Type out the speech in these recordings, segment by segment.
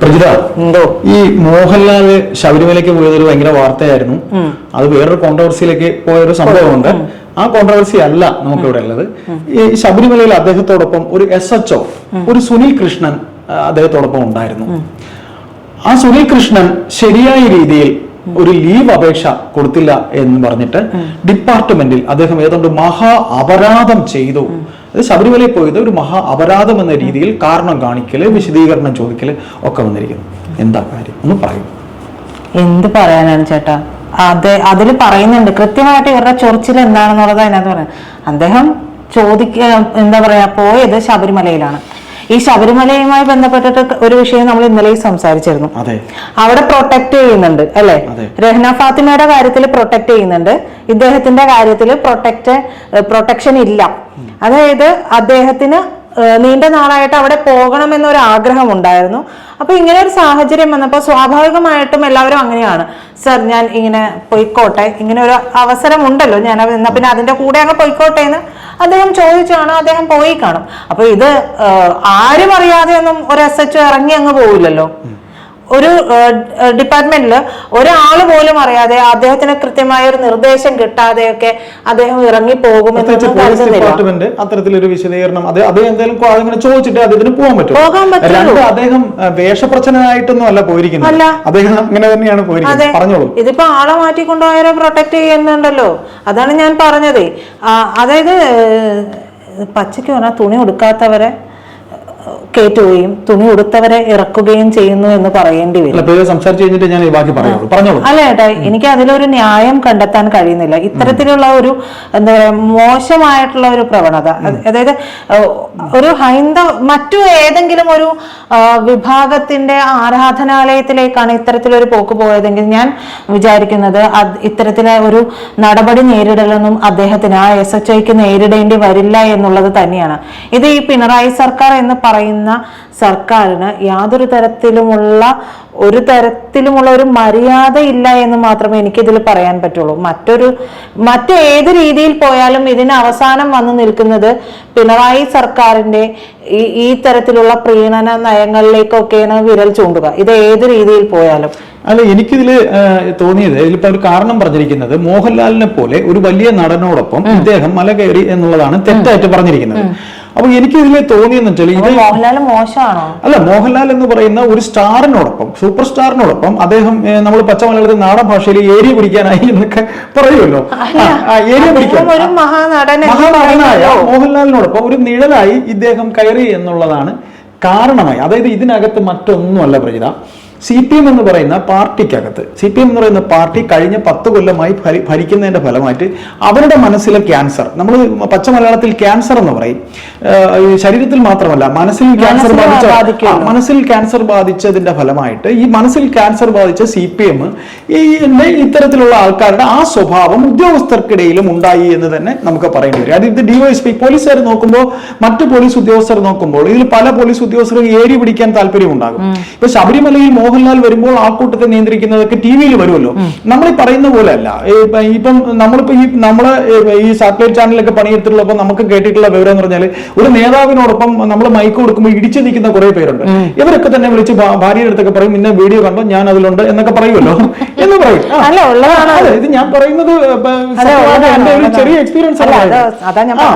പ്രജിത എന്തോ? ഈ മോഹൻലാൽ ശബരിമലയ്ക്ക് പോയത് ഒരു ഭയങ്കര വാർത്തയായിരുന്നു. അത് വേറൊരു കോൺട്രവേഴ്സിയിലേക്ക് പോയൊരു സംഭവമുണ്ട്. ആ കോൺട്രവേഴ്സി അല്ല നമുക്കിവിടെ ഉള്ളത്. ഈ ശബരിമലയിൽ അദ്ദേഹത്തോടൊപ്പം ഒരു എസ് എച്ച് ഒ ഒരു സുനിൽ കൃഷ്ണൻ അദ്ദേഹത്തോടൊപ്പം ഉണ്ടായിരുന്നു. ആ സുനിൽ കൃഷ്ണൻ ശരിയായ രീതിയിൽ ഒരു ലീവ് അപേക്ഷ കൊടുത്തില്ല എന്ന് പറഞ്ഞിട്ട് ഡിപ്പാർട്ട്മെന്റിൽ അദ്ദേഹം ഏതാണ്ട് മഹാ അപരാധം ചെയ്തു. അത് ശബരിമലയിൽ പോയത് ഒരു മഹാ അപരാധം എന്ന രീതിയിൽ കാരണം കാണിക്കൽ വിശദീകരണം ചോദിക്കൽ ഒക്കെ വന്നിരിക്കുന്നു. എന്താ കാര്യം? ഒന്ന് പറയൂ. എന്ത് പറയാനാണ് ചേട്ടാ? അത് അതിൽ പറയുന്നുണ്ട്. കൃത്യമായിട്ട് ഇവരുടെ ചൊറിച്ചിൽ എന്താണെന്നുള്ളത് അതിനകത്ത് പറയാം. അദ്ദേഹം ചോദിക്ക എന്താ പറയാ പോയത് ശബരിമലയിലാണ്. ഈ ശബരിമലയുമായി ബന്ധപ്പെട്ടിട്ട് ഒരു വിഷയം നമ്മൾ ഇന്നലെയും സംസാരിച്ചിരുന്നു. അവിടെ പ്രൊട്ടക്ട് ചെയ്യുന്നുണ്ട് അല്ലെ. രഹ്ന ഫാത്തിമയുടെ കാര്യത്തിൽ പ്രൊട്ടക്ട് ചെയ്യുന്നുണ്ട്. ഇദ്ദേഹത്തിന്റെ കാര്യത്തിൽ പ്രൊട്ടക്ട് പ്രൊട്ടക്ഷൻ ഇല്ല. അതായത് അദ്ദേഹത്തിന് നീണ്ട നാളായിട്ട് അവിടെ പോകണമെന്നൊരു ആഗ്രഹം ഉണ്ടായിരുന്നു അപ്പൊ ഇങ്ങനെ ഒരു സാഹചര്യം വന്നപ്പോൾ സ്വാഭാവികമായിട്ടും എല്ലാവരും അങ്ങനെയാണ്. സർ ഞാൻ ഇങ്ങനെ പൊയ്ക്കോട്ടെ ഇങ്ങനെ ഒരു അവസരം ഉണ്ടല്ലോ ഞാൻ എന്നാ പിന്നെ അതിന്റെ കൂടെ അങ്ങ് പൊയ്ക്കോട്ടെ എന്ന് അദ്ദേഹം ചോദിച്ചാണ് അദ്ദേഹം പോയി കാണും. അപ്പൊ ഇത് ആരും അറിയാതെ ഒന്നും ഒരു എസ് എച്ച് ഇറങ്ങി അങ്ങ് പോവില്ലല്ലോ. ഒരു ഡിപ്പാർട്ട്മെന്റിൽ ഒരാൾ പോലും അറിയാതെ അദ്ദേഹത്തിന് കൃത്യമായ ഒരു നിർദ്ദേശം കിട്ടാതെയൊക്കെ അദ്ദേഹം ഇറങ്ങി പ്രത്യേകിച്ച് പോകുമെന്നൊന്നും പോലീസ് കരുതുന്നില്ല ഡിപ്പാർട്ട്മെന്റ് അത്തരത്തിലൊരു വിശദീകരണം അത് അത് എന്തായാലും കൊ- ചോദിച്ചിട്ട് അദ്ദേഹത്തിന് പോകാൻ പറ്റും. പോകാൻ പറ്റും അദ്ദേഹം വേഷപ്രച്ഛനായിട്ടൊന്നും അല്ല പോയിരിക്കുന്നത്. അല്ല. അദ്ദേഹം അങ്ങനെ തന്നെയാണ് പോയിരിക്കുന്നത്. പറഞ്ഞോളൂ. ഇതിപ്പോ ആളെ മാറ്റിക്കൊണ്ടുപോയവരെ പ്രൊട്ടക്ട് ചെയ്യുന്നുണ്ടല്ലോ? അതാണ് ഞാൻ പറഞ്ഞത്. അതായത് പച്ചയ്ക്ക് പറഞ്ഞാൽ തുണി ഉടുക്കാത്തവരെ ഏഹ്, കയറ്റുകയും തുണി ഉടുത്തവരെ ഇറക്കുകയും ചെയ്യുന്നു എന്ന് പറയേണ്ടി വരും. അല്ല കഴിഞ്ഞിട്ട് ഞാൻ ബാക്കി പറഞ്ഞോളൂ. അല്ല ഏട്ടാ എനിക്ക് അതിലൊരു ന്യായം കണ്ടെത്താൻ കഴിയുന്നില്ല. ഇത്തരത്തിലുള്ള ഒരു എന്താ പറയാ മോശമായിട്ടുള്ള ഒരു പ്രവണത. അതായത് ഒരു ഹൈന്ദവ മറ്റു ഏതെങ്കിലും ഒരു വിഭാഗത്തിന്റെ ആരാധനാലയത്തിലേക്കാണ് ഇത്തരത്തിലൊരു പോക്ക് പോയതെങ്കിൽ ഞാൻ വിചാരിക്കുന്നത് ഇത്തരത്തിലെ ഒരു നടപടി നേരിടലൊന്നും അദ്ദേഹത്തിന് ആ എസ് എച്ച് ഐക്ക് നേരിടേണ്ടി വരില്ല എന്നുള്ളത് തന്നെയാണ്. ഇത് ഈ പിണറായി സർക്കാർ എന്ന് പറയുന്ന സർക്കാരിന് യാതൊരു തരത്തിലുമുള്ള ഒരു തരത്തിലുമുള്ള ഒരു മര്യാദ ഇല്ല എന്ന് മാത്രമേ എനിക്കിതിൽ പറയാൻ പറ്റുള്ളൂ. മറ്റൊരു മറ്റേത് രീതിയിൽ പോയാലും ഇതിന് അവസാനം വന്നു നിൽക്കുന്നത് പിണറായി സർക്കാരിന്റെ ഈ ഈ തരത്തിലുള്ള പ്രീണന നയങ്ങളിലേക്കൊക്കെയാണ് വിരൽ ചൂണ്ടുക. ഇത് ഏത് രീതിയിൽ പോയാലും. അല്ല എനിക്കിതിൽ ആ, തോന്നിയത് ഇതിലിപ്പോ ഒരു കാരണം പറഞ്ഞിരിക്കുന്നത് മോഹൻലാലിനെ പോലെ ഒരു വലിയ നടനോടൊപ്പം ഇദ്ദേഹം മല കയറി എന്നുള്ളതാണ് തെറ്റായിട്ട് പറഞ്ഞിരിക്കുന്നത്. അപ്പൊ എനിക്ക് ഇതിലെ തോന്നിയെന്ന് വെച്ചാൽ ഇത് മോഹൻലാൽ മോശമാണോ? അല്ല മോഹൻലാൽ എന്ന് പറയുന്ന ഒരു സ്റ്റാറിനോടൊപ്പം സൂപ്പർ സ്റ്റാറിനോടൊപ്പം അദ്ദേഹം നമ്മൾ പച്ച മലയാളത്തിൽ നാടൻ ഭാഷയിൽ ഏരിയ പിടിക്കാനായി എന്നൊക്കെ പറയുമല്ലോ. ഏരിയ പിടിക്കാൻ. മഹാനടനായ. മോഹൻലാലിനോടൊപ്പം ഒരു നിഴലായി ഇദ്ദേഹം കയറി എന്നുള്ളതാണ് കാരണമായി. അതായത് ഇതിനകത്ത് മറ്റൊന്നുമല്ല പ്രജിത. സി പി എം എന്ന് പറയുന്ന പാർട്ടിക്കകത്ത്. സി പി എം എന്ന് പറയുന്ന പാർട്ടി കഴിഞ്ഞ പത്ത് കൊല്ലമായി ഭരി- ഭരിക്കുന്നതിന്റെ ഫലമായിട്ട് അവരുടെ മനസ്സിലെ ക്യാൻസർ. നമ്മൾ പച്ച മലയാളത്തിൽ ക്യാൻസർ എന്ന് പറയും. ശരീരത്തിൽ മാത്രമല്ല മനസ്സിൽ ക്യാൻസർ ബാധിച്ച മനസ്സിൽ ക്യാൻസർ ബാധിച്ചതിന്റെ ഫലമായിട്ട് ഈ മനസ്സിൽ ക്യാൻസർ ബാധിച്ച സി പി എം ഈ ഇത്തരത്തിലുള്ള ആൾക്കാരുടെ ആ സ്വഭാവം ഉദ്യോഗസ്ഥർക്കിടയിലും ഉണ്ടായി എന്ന് തന്നെ നമുക്ക് പറയേണ്ടി വരും. അത് ഇത് ഡിവൈഎസ്പി പോലീസുകാർ നോക്കുമ്പോൾ മറ്റു പോലീസ് ഉദ്യോഗസ്ഥർ നോക്കുമ്പോൾ ഇതിൽ പല പോലീസ് ഉദ്യോഗസ്ഥർക്ക് ഏരി പിടിക്കാൻ താല്പര്യം ഉണ്ടാകും ഇപ്പൊ ശബരിമലയിൽ മോഹൻലാൽ വരുമ്പോൾ ആൾക്കൂട്ടത്തെ നിയന്ത്രിക്കുന്നതൊക്കെ ടി വിയിൽ വരുമല്ലോ. നമ്മൾ ഈ പറയുന്ന പോലെ അല്ല ഇപ്പൊ നമ്മളിപ്പോ ഈ നമ്മൾ ഈ സാറ്റലൈറ്റ് ചാനലൊക്കെ പണിയെടുത്തിട്ടുള്ളപ്പോൾ നമുക്ക് കേട്ടിട്ടുള്ള വിവരം എന്ന് പറഞ്ഞാൽ ഒരു നേതാവിനോടൊപ്പം നമ്മൾ മൈക്ക് കൊടുക്കുമ്പോൾ ഇടിച്ചു നിൽക്കുന്ന കുറെ പേരുണ്ട്. ഇവരൊക്കെ തന്നെ വിളിച്ച് ഭാര്യയുടെ അടുത്തൊക്കെ പറയും ഇന്ന വീഡിയോ കണ്ടോ? ഞാൻ അതിലുണ്ട് എന്നൊക്കെ പറയുമല്ലോ. എന്ന് പറയും. അതെ, ഇത് ഞാൻ പറയുന്നത് എന്റെ ഒരു ചെറിയ എക്സ്പീരിയൻസ് ഇപ്പൊ.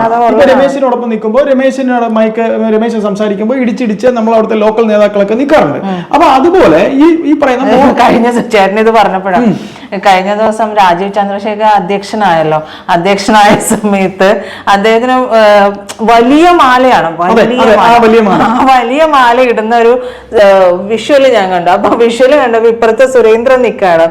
രമേശിനോടൊപ്പം നിൽക്കുമ്പോൾ രമേശിനോട് മൈക്ക് രമേശ് സംസാരിക്കുമ്പോൾ ഇടിച്ചിടിച്ച് നമ്മൾ അവിടുത്തെ ലോക്കൽ നേതാക്കളൊക്കെ നിൽക്കാറുണ്ട്. അപ്പൊ അതുപോലെ ഈ ഈ പറയുന്ന കഴിഞ്ഞ ചേട്ടൻ ഇത് പറഞ്ഞപ്പോഴാണ് കഴിഞ്ഞ ദിവസം രാജീവ് ചന്ദ്രശേഖർ അധ്യക്ഷനായല്ലോ. അധ്യക്ഷനായ സമയത്ത് അദ്ദേഹത്തിന് വലിയ മാലയാണ് വലിയ മാല. ഇടുന്ന ഒരു വിഷ്വൽ ഞാൻ കണ്ടു. അപ്പൊ വിഷ്വൽ കണ്ടപ്പോ ഇപ്പുറത്തെ സുരേന്ദ്രൻ നിക്കാണ്.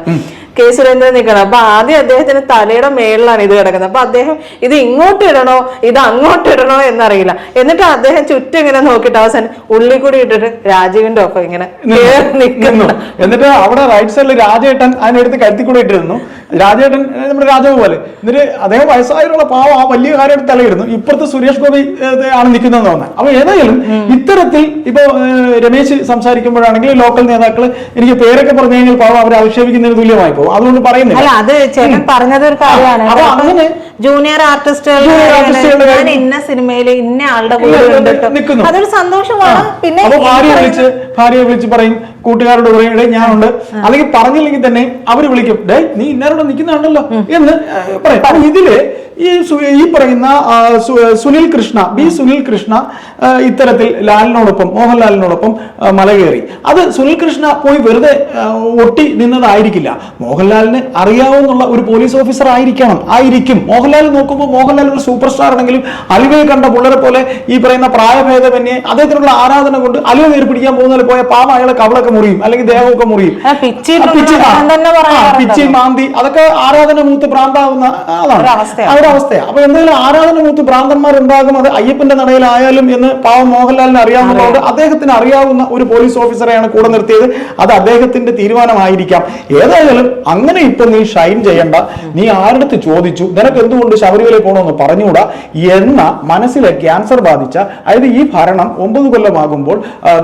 കെ സുരേന്ദ്രൻ നിൽക്കണം. അപ്പൊ ആദ്യം അദ്ദേഹത്തിന്റെ തലയുടെ മേളിലാണ് ഇത് കിടക്കുന്നത്. അപ്പൊ അദ്ദേഹം ഇത് ഇങ്ങോട്ട് ഇടണോ? ഇത് അങ്ങോട്ട് ഇടണോ എന്നറിയില്ല. എന്നിട്ട് അദ്ദേഹം ചുറ്റും ഇങ്ങനെ നോക്കിയിട്ട് അവസാനം ഉള്ളിൽ കൂടി ഇട്ടിട്ട് രാജീവിന്റെ ഒപ്പം ഇങ്ങനെ നിൽക്കുന്നു. എന്നിട്ട് അവിടെ റൈറ്റ് സൈഡിൽ രാജേട്ടൻ അതിനടുത്ത് കരുത്തി കൂടി ഇട്ടിരുന്നു. രാജേട്ടൻ നമ്മുടെ രാജാവ് പോലെ എന്നിട്ട് അദ്ദേഹം വയസ്സായുള്ള പാവം ആ വലിയ കാര്യം തലയിടുന്നു ഇപ്പുറത്ത് സുരേഷ് ഗോപി ആണ് നിൽക്കുന്നതെന്ന് തോന്നുന്നത് അപ്പൊ ഏതായാലും ഇത്തരത്തിൽ ഇപ്പൊ രമേശ് സംസാരിക്കുമ്പോഴാണെങ്കിൽ ലോക്കൽ നേതാക്കൾ എനിക്ക് പേരൊക്കെ പറഞ്ഞു കഴിഞ്ഞാൽ പാവം അവരെ ആക്ഷേപിക്കുന്നതിന് തുല്യമായി പോകും. അതുകൊണ്ട് പറയുന്നില്ല. അത് ചേട്ടൻ പറഞ്ഞത് ഒരു കാര്യമാണ്. അപ്പൊ അങ്ങനെ ജൂനിയർ ആർട്ടിസ്റ്റുകൾ ഞാൻ ഇന്ന സിനിമയിൽ ഇന്ന ആളുടെ കൂടെ. നിൽക്കുന്നു. അതൊരു സന്തോഷമാണ് പിന്നെ ഭാര്യയെ വിളിച്ച് ഭാര്യയെ വിളിച്ച് പറയും കൂട്ടുകാരോട് പറയും ഇടേ ഞാനുണ്ട്. അല്ലെങ്കിൽ പറഞ്ഞില്ലെങ്കിൽ തന്നെ അവർ വിളിക്കും ഡേ നീ ഇന്നാരോട് നിൽക്കുന്നുണ്ടല്ലോ എന്ന് പറയും. അപ്പൊ ഇതിൽ ഈ ഈ പറയുന്ന സുനിൽ കൃഷ്ണ ബി സുനിൽ കൃഷ്ണ ഇത്തരത്തിൽ ലാലിനോടൊപ്പം മോഹൻലാലിനോടൊപ്പം മലകയറി. മല കയറി അത് സുനിൽ കൃഷ്ണ പോയി വെറുതെ ഒട്ടി നിന്നതായിരിക്കില്ല. മോഹൻലാലിന് അറിയാവുന്ന ഒരു പോലീസ് ഓഫീസർ ആയിരിക്കണം ആയിരിക്കും. മോഹൻലാൽ നോക്കുമ്പോൾ മോഹൻലാൽ ഒരു സൂപ്പർ സ്റ്റാർ ആണെങ്കിലും അലുവയെ കണ്ട പിള്ളേരെ പോലെ ഈ പറയുന്ന പ്രായഭേദമന്യേ അദ്ദേഹത്തിനുള്ള ആരാധന കൊണ്ട് അലുവ നേരി പിടിക്കാൻ പോകുന്നതിൽ പോയ പാവ അയാളെ കവളൊക്കെ മുറിയും അല്ലെങ്കിൽ ദേഹമൊക്കെ മുറിയും. പിച്ചി- മാന്തി. അതൊക്കെ ആരാധന മൂത്ത് പ്രാന്താവുന്ന അതാണ്. അവസ്ഥയാണ് അപ്പൊ എന്തെങ്കിലും ആരാധന മൂത്ത് ഭ്രാന്തന്മാരുണ്ടാകും അത് അയ്യപ്പന്റെ നടയിലായാലും എന്ന് പാവം മോഹൻലാലിന് അറിയാവുന്നതുകൊണ്ട് അദ്ദേഹത്തിന് അറിയാവുന്ന ഒരു പോലീസ് ഓഫീസറെയാണ് കൂടെ നിർത്തിയത്. അത് അദ്ദേഹത്തിന്റെ തീരുമാനമായിരിക്കാം. ഏതായാലും അങ്ങനെ ഇപ്പൊ നീ ഷൈൻ ചെയ്യണ്ട. നീ ആരുടെ ചോദിച്ചു? നിനക്ക് എന്തുകൊണ്ട് ശബരിമല പോകണമെന്ന് പറഞ്ഞുകൂടാ. എന്ന മനസ്സിലെ ക്യാൻസർ ബാധിച്ച അതായത് ഈ ഭരണം ഒമ്പത് കൊല്ലമാകുമ്പോൾ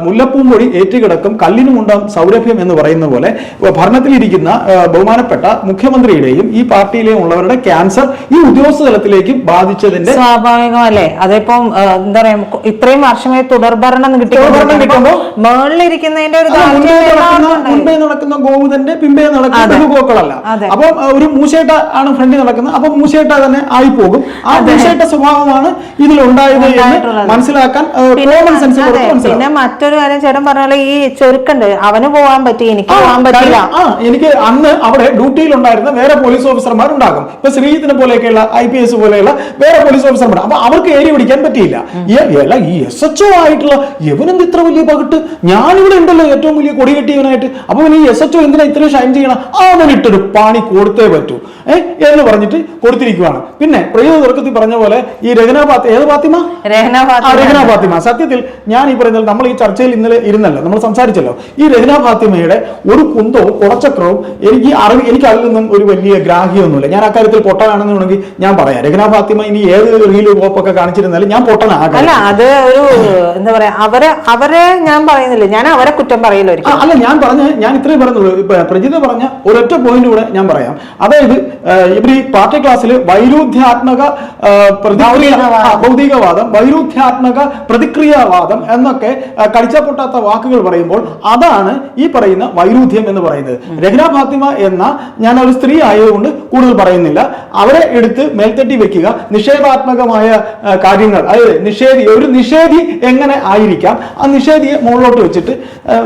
മുല്ലപ്പൂമ്പൊഴി ഏറ്റുകിടക്കും കല്ലിനുമുണ്ടാം സൗരഭ്യം എന്ന് പറയുന്ന പോലെ ഭരണത്തിലിരിക്കുന്ന ബഹുമാനപ്പെട്ട മുഖ്യമന്ത്രിയുടെയും ഈ പാർട്ടിയിലെയും ഉള്ളവരുടെ ക്യാൻസർ ഈ ഉദ്യോഗസ്ഥ തലത്തിലേക്ക് ബാധിച്ചതിന്റെ സ്വാഭാവികമല്ലേ? അതിപ്പം എന്താ പറയാ ഇത്രയും വർഷമായി തുടർഭരണം മേളിലിരിക്കുന്നതിന്റെ ഒരു മുൻപേ നടക്കുന്ന ഗോവുതന്റെ പിമ്പേ നടക്കുന്ന ഗോക്കളല്ല അപ്പം ഒരു മൂശേട്ട ആണ് ഫ്രണ്ടിൽ നടക്കുന്നത്. അപ്പൊ മൂശേട്ട തന്നെ ആയി പോകും ആ ദേശയുടെ സ്വഭാവമാണ് ഇതിലുണ്ടായത് എന്ന് മനസ്സിലാക്കാൻ പിന്നെ കോമൺ സെൻസ് അതെ, പിന്നെ മറ്റൊരു കാര്യം ചേട്ടൻ പറഞ്ഞ ഈ ചുരുക്കുണ്ട്. അവന് പോവാൻ പറ്റി എനിക്ക് പോവാൻ പറ്റില്ല. എനിക്ക് അന്ന് അവിടെ ഡ്യൂട്ടിയിൽ ഉണ്ടായിരുന്ന വേറെ പോലീസ് ഓഫീസർമാർ ഉണ്ടാകും. ഇപ്പൊ ശ്രീജിത്തിനെ പോലെയൊക്കെയുള്ള ഐ പി എസ് പോലെയുള്ള വേറെ പോലീസ് ഓഫീസർമാർ അപ്പൊ അവർക്ക് ഏരി പിടിക്കാൻ പറ്റിയില്ല. ഈ- എസ് എച്ച് ഒ ആയിട്ടുള്ള ഇവനെന്ത് ഇത്ര വലിയ പകിട്ട്? ഞാനിവിടെ ഉണ്ടല്ലോ ഏറ്റവും വലിയ കൊടി കെട്ടിയവനായിട്ട്. അപ്പൊ ഈ എസ് എച്ച് ഒ എന്തിനാ ഇത്രയും ഷൈൻ ചെയ്യണം? അവനിട്ടൊരു പാണി കൊടുത്തേ പറ്റൂ. ഏഹ് എന്ന് പറഞ്ഞിട്ട് കൊടുത്തിരിക്കുവാണ് പിന്നെ പ്രിയത തുറക്കത്തിൽ പറഞ്ഞ പോലെ ഈ രഹന ഫാത്തി ഏത് ഫാത്തിമ രഹന പാത്തിമ. ഫാത്തിമ. സത്യത്തിൽ ഞാൻ ഈ പറയുന്നത് നമ്മൾ ഈ ചർച്ചയിൽ ഇന്നലെ ഇരുന്നല്ലോ. നമ്മൾ സംസാരിച്ചല്ലോ. ഈ രഹന ഫാത്തിമയുടെ ഒരു കുന്തവും കുടച്ചക്രവും എനിക്ക് അറിവ് എനിക്ക് അതിൽ നിന്നും ഒരു വലിയ ഗ്രാഹ്യമൊന്നുമില്ല. ഞാൻ അക്കാര്യത്തിൽ പൊട്ടനാണെന്നുണ്ടെങ്കിൽ ഞാൻ പറയാം. രഹന ഫാത്തിമ ഇനി ഏത് റീൽ പോപ്പൊക്കെ കാണിച്ചിരുന്നാലും ഞാൻ പൊട്ടനാകാം അല്ല അത് ഒരു എന്താ പറയാ അവരെ അവരെ ഞാൻ പറയുന്നില്ല. ഞാൻ അവരെ കുറ്റം പറയില്ല അല്ല ഞാൻ പറഞ്ഞ ഞാൻ ഇത്രയും പറഞ്ഞുള്ളൂ പ്രജിത പറഞ്ഞ ഒരൊറ്റ പോയിന്റ് കൂടെ ഞാൻ പറയാം. അതായത് ഇവർ ഈ പാർട്ടി ക്ലാസ്സിൽ വൈരുദ്ധ്യാത്മക പ്രതിക്രിയ ഭൗതികവാദം. വൈരുദ്ധ്യാത്മക പ്രതിക്രിയാവാദം എന്നൊക്കെ ആ, കടിച്ച പൊട്ടാത്ത വാക്കുകൾ പറയുമ്പോൾ അതാണ് ഈ പറയുന്ന വൈരുദ്ധ്യം എന്ന് പറയുന്നത്. രഹ്ന ഫാത്തിമ എന്ന ഞാൻ ഒരു സ്ത്രീ ആയതുകൊണ്ട് കൂടുതൽ പറയുന്നില്ല. അവരെ എടുത്ത് മേൽത്തട്ടി വെക്കുക നിഷേധാത്മകമായ കാര്യങ്ങൾ അതായത് നിഷേധി ഒരു നിഷേധി എങ്ങനെ ആയിരിക്കാം ആ നിഷേധിയെ മുകളിലോട്ട് വെച്ചിട്ട്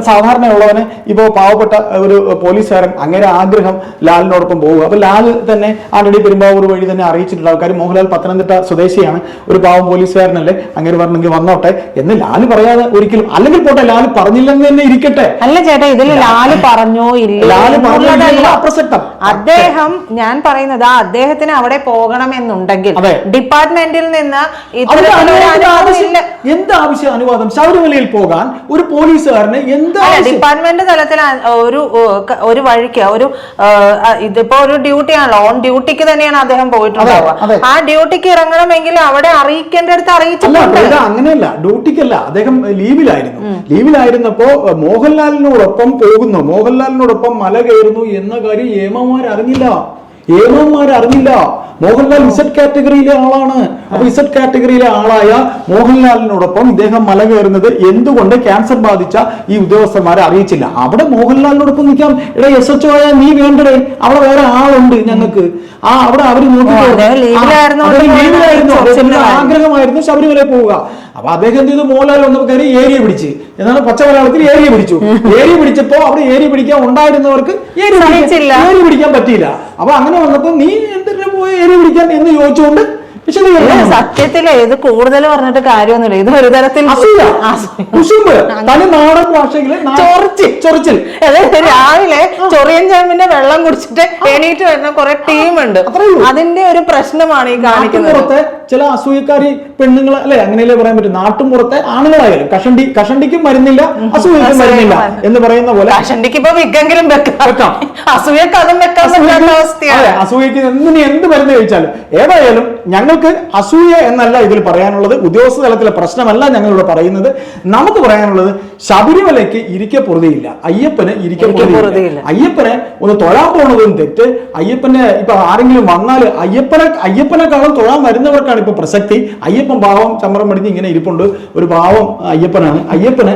സാധാരണയുള്ളവനെ സാധാരണയുള്ളവന് ഇപ്പോൾ പാവപ്പെട്ട ഒരു പോലീസുകാരൻ അങ്ങനെ ആഗ്രഹം ലാലിനോടൊപ്പം പോകുക അപ്പൊ ലാൽ തന്നെ ആന്റണി പെരുമ്പാവൂർ വഴി തന്നെ അറിയിച്ചിട്ടുണ്ട്. ആൾക്കാർ മോഹൻലാൽ പത്തനംതിട്ട സ്വദേശിയാണ്. ഒരു പാവം പോലീസുകാരനല്ലേ? അങ്ങനെ പറഞ്ഞെങ്കിൽ വന്നോട്ടെ. എന്ന് ലാൽ പറയാതെ ഒരിക്കലും അല്ലെങ്കിൽ പോട്ടെ ലാൽ പറഞ്ഞില്ലെന്ന് തന്നെ ഇരിക്കട്ടെ. അല്ല ചേട്ടാ ഇതിൽ ലാൽ പറഞ്ഞോ ഇല്ല അപ്രസക്തം. അദ്ദേഹം ഞാൻ പറയുന്നത് ആ അദ്ദേഹത്തിന് അവിടെ പോകണമെന്നുണ്ടെങ്കിൽ. ഡിപ്പാർട്ട്മെന്റിൽ നിന്ന് എന്ത് ആവശ്യം? അനുവാദം? ശബരിമലയിൽ പോകാൻ ഒരു പോലീസുകാരന് എന്ത് ഡിപ്പാർട്ട്മെന്റ് തലത്തിൽ ഒരു ഒരു വഴിക്ക് ഒരു ഇതിപ്പോ ഒരു ഡ്യൂട്ടി ആണല്ലോ ഓൺ ഡ്യൂട്ടിക്ക് തന്നെയാണ് അദ്ദേഹം അതെ. പോയിട്ടുണ്ടാവുക. ആ ഡ്യൂട്ടിക്ക് ഇറങ്ങണമെങ്കിൽ അവിടെ അറിയിക്കേണ്ടടുത്ത് അറിയിച്ചിട്ടുണ്ട്. അങ്ങനെയല്ല ഡ്യൂട്ടിക്കല്ല. അദ്ദേഹം ലീവിലായിരുന്നു. ലീവിലായിരുന്നപ്പോ മോഹൻലാലിനോടൊപ്പം പോകുന്നു. മോഹൻലാലിനോടൊപ്പം മല കയറുന്നു എന്ന കാര്യം ഏമന്മാർ അറിഞ്ഞില്ല ഏമന്മാർ അറിഞ്ഞില്ല മോഹൻലാൽ ഇസഡ് കാറ്റഗറിയിലെ ആളാണ്. അപ്പൊ ഇസഡ് കാറ്റഗറിയിലെ ആളായ മോഹൻലാലിനോടൊപ്പം ഇദ്ദേഹം മല കയറുന്നത് എന്തുകൊണ്ട് ക്യാൻസർ ബാധിച്ച ഈ ഉദ്യോഗസ്ഥന്മാരെ അറിയിച്ചില്ല? അവിടെ മോഹൻലാലിനോടൊപ്പം നിൽക്കാം. എടാ എസ് എച്ച് ആയാൽ നീ വേണ്ടേ അവിടെ വേറെ ആളുണ്ട് ഞങ്ങൾക്ക്. ആ അവിടെ അവർ. ആഗ്രഹമായിരുന്നു ശബരിമല പോവുക. അപ്പൊ അദ്ദേഹം എന്ത് ചെയ്തു? മോഹൻലാൽ വന്നപ്പോ കയറി ഏരിയ പിടിച്ച്. എന്നാണ് പച്ച മലയാളത്തിൽ ഏരിയ പിടിച്ചു. ഏരിയ പിടിച്ചപ്പോ അവിടെ ഏരിയ പിടിക്കാൻ ഉണ്ടായിരുന്നവർക്ക് ഏരിയ പിടിക്കാൻ- പറ്റിയില്ല. അപ്പൊ അങ്ങനെ വന്നപ്പോ നീ എന്തിനാ ഏരിയ പിടിക്കാൻ എന്ന് ചോദിച്ചുകൊണ്ട്. സത്യത്തിൽ ഇത് കൂടുതൽ പറഞ്ഞിട്ട് കാര്യമൊന്നുമില്ല. ഇത് ഒരു തരത്തിൽ ചൊറിച്ചിൽ. രാവിലെ ചൊറിയൻ ചാമ്പിന്റെ വെള്ളം കുടിച്ചിട്ട് എണീറ്റ് വരുന്ന കുറെ ടീമുണ്ട്. അതിന്റെ ഒരു പ്രശ്നമാണ് ഈ കാണിക്കുന്നത്. ചില അസൂയക്കാരി പെണ്ണുങ്ങൾ അല്ലെ? അങ്ങനെയല്ലേ പറയാൻ പറ്റും. നാട്ടും പുറത്തെ ആണുങ്ങളായാലും കഷണ്ടി കഷണ്ടിക്കും മരുന്നില്ല അസൂയക്കും മരുന്നില്ല എന്ന് പറയുന്ന പോലെ കഷണ്ടിക്ക് വിക്കെങ്കിലും വെക്കാം. അസൂയക്ക് അതും വെക്കാൻ അവസ്ഥയാണ്. അതെ, അസൂയക്ക് എന്തിന് എന്ത് മരുന്ന് കഴിച്ചാലും. ഏതായാലും ഞങ്ങൾക്ക് അസൂയ എന്നല്ല ഇതിൽ പറയാനുള്ളത്. ഉദ്യോഗസ്ഥ തലത്തിലെ പ്രശ്നമല്ല ഞങ്ങളിവിടെ പറയുന്നത്. നമുക്ക് പറയാനുള്ളത് ശബരിമലയ്ക്ക് ഇരിക്കെ പൊറുതിയില്ല. അയ്യപ്പന് ഇരിക്കെ പൊറുതിയില്ല. അയ്യപ്പനെ ഒന്ന് തൊഴാൻ പോണതും തെറ്റ്. അയ്യപ്പനെ ഇപ്പൊ ആരെങ്കിലും വന്നാൽ അയ്യപ്പനെ അയ്യപ്പനെക്കാളും തൊഴാൻ വരുന്നവർക്കാണ് ഇപ്പൊ പ്രസക്തി. അയ്യപ്പൻ ഭാവം ചമ്മറം മടിഞ്ഞ് ഇങ്ങനെ ഇരിപ്പുണ്ട്. ഒരു ഭാവം അയ്യപ്പനാണ്. അയ്യപ്പനെ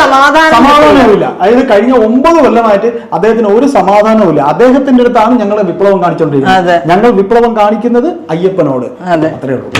സമാധാനമില്ല അതായത് കഴിഞ്ഞ ഒമ്പത് കൊല്ലമായിട്ട് അദ്ദേഹത്തിന് ഒരു സമാധാനവുമില്ല. അദ്ദേഹത്തിന്റെ അടുത്താണ് ഞങ്ങൾ വിപ്ലവം. കാണിച്ചുകൊണ്ടിരിക്കുന്നത് ഞങ്ങൾ വിപ്ലവം കാണിക്കുന്നത് അയ്യപ്പനോട്. അതെ. അത്രേ ഉള്ളൂ.